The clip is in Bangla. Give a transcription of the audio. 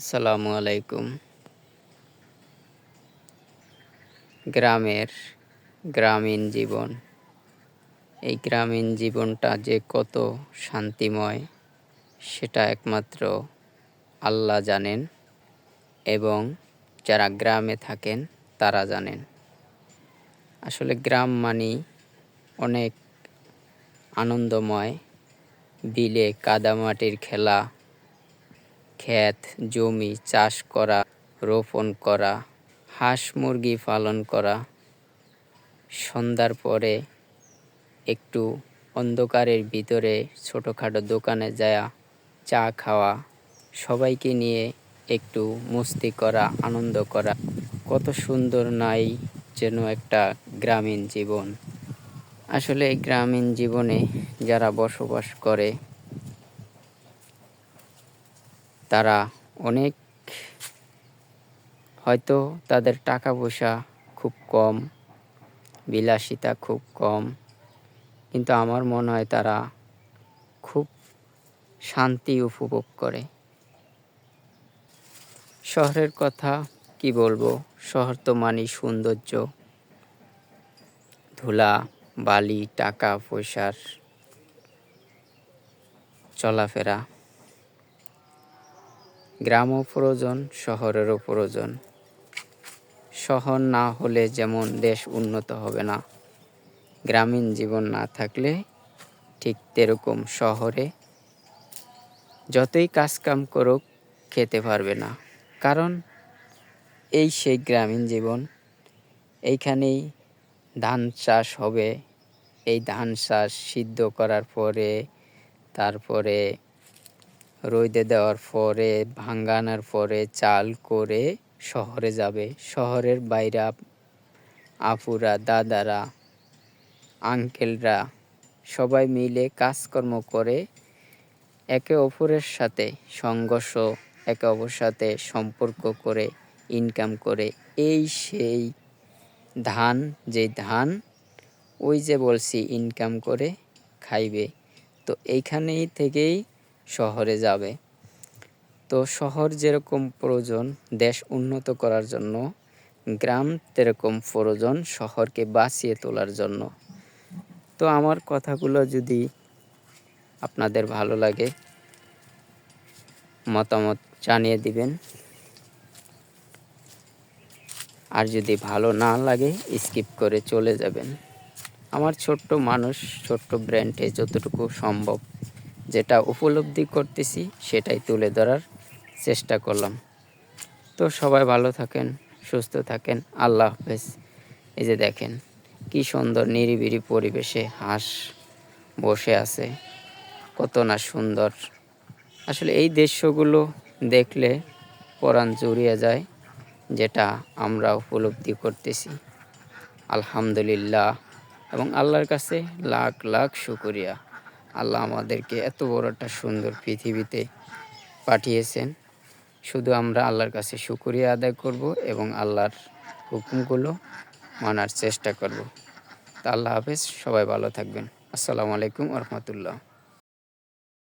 আসসালামু আলাইকুম। গ্রামের গ্রামীণ জীবন। এই গ্রামীণ জীবনটা যে কত শান্তিময়, সেটা একমাত্র আল্লাহ জানেন এবং যারা গ্রামে থাকেন তারা জানেন। আসলে গ্রাম মানেই অনেক আনন্দময় বিলে কাদামাটির খেলা ক্ষেত, জমি চাষ করা, রোপণ করা, হাঁস মুরগি পালন করা। সন্ধ্যার পরে একটু অন্ধকারের ভিতরে ছোটোখাটো দোকানে যায়া চা খাওয়া, সবাইকে নিয়ে একটু মস্তি করা, আনন্দ করা। কত সুন্দর নাই যেন একটা গ্রামীণ জীবন। আসলে গ্রামীণ জীবনে যারা বসবাস করে তারা অনেক হয়তো তাদের টাকা পয়সা খুব কম, বিলাসিতা খুব কম, কিন্তু আমার মনে হয় তারা খুব শান্তি উপভোগ করে। শহরের কথা কি বলব? শহর তো মানি সৌন্দর্য। ধুলা, বালি, টাকা, পয়সার চলাফেরা। গ্রামও প্রয়োজন শহরেরও প্রয়োজন। শহর না হলে যেমন দেশ উন্নত হবে না, গ্রামীণ জীবন না থাকলে ঠিক তেরকম শহরে যতই কাজকাম করুক খেতে পারবে না। কারণ এই সেই গ্রামীণ জীবন, এইখানেই ধান চাষ হবে। এই ধান চাষ সিদ্ধ করার পরে, তারপরে রোদে দেওয়ার পরে, ভাঙ্গানোর পরে চাল করে শহরে যাবে। শহরের বাইরা আপুরা, দাদারা, আঙ্কেলরা সবাই মিলে কাজকর্ম করে একে অপরের সাথে সংঘর্ষ, একে অপরের সাথে সম্পর্ক করে ইনকাম করে। এই সেই ধান যে ধান, ওই যে বলছি ইনকাম করে খাইবে। তো এইখানেই থেকেই শহরে যাবে। তো শহর যেরকম প্রয়োজন, দেশ উন্নত করার জন্য, গ্রাম তেরকম প্রয়োজন, শহরকে বাঁচিয়ে তোলার জন্য। তো আমার কথাগুলো যদি আপনাদের ভালো লাগে, মতামত জানিয়ে দিবেন। আর যদি ভালো না লাগে, স্কিপ করে চলে যাবেন। আমার ছোট্ট মানুষ, ছোট্ট ব্র্যান্ডে যতটুকু সম্ভব। যেটা উপলব্ধি করতেছি, সেটাই তুলে ধরার চেষ্টা করলাম। তো সবাই ভালো থাকেন, সুস্থ থাকেন, আল্লাহ হাফেজ। এই যে দেখেন, কি সুন্দর নিরিবিরি পরিবেশে হাঁস বসে আছে, কত না সুন্দর। আসলে এই দৃশ্যগুলো দেখলে পরাণ জুড়িয়ে যায়, যেটা আমরা উপলব্ধি করতেছি। আলহামদুলিল্লাহ, এবং আল্লাহর কাছে লাখ লাখ শুকরিয়া। আল্লাহ আমাদেরকে এত বড় একটা সুন্দর পৃথিবীতে পাঠিয়েছেন। শুধু আমরা আল্লাহর কাছে শুকরিয়া আদায় করব এবং আল্লাহর হুকুমগুলো মানার চেষ্টা করব। তা আল্লাহ হাফেজ, সবাই ভালো থাকবেন। আসসালামু আলাইকুম রহমতুল্লাহ।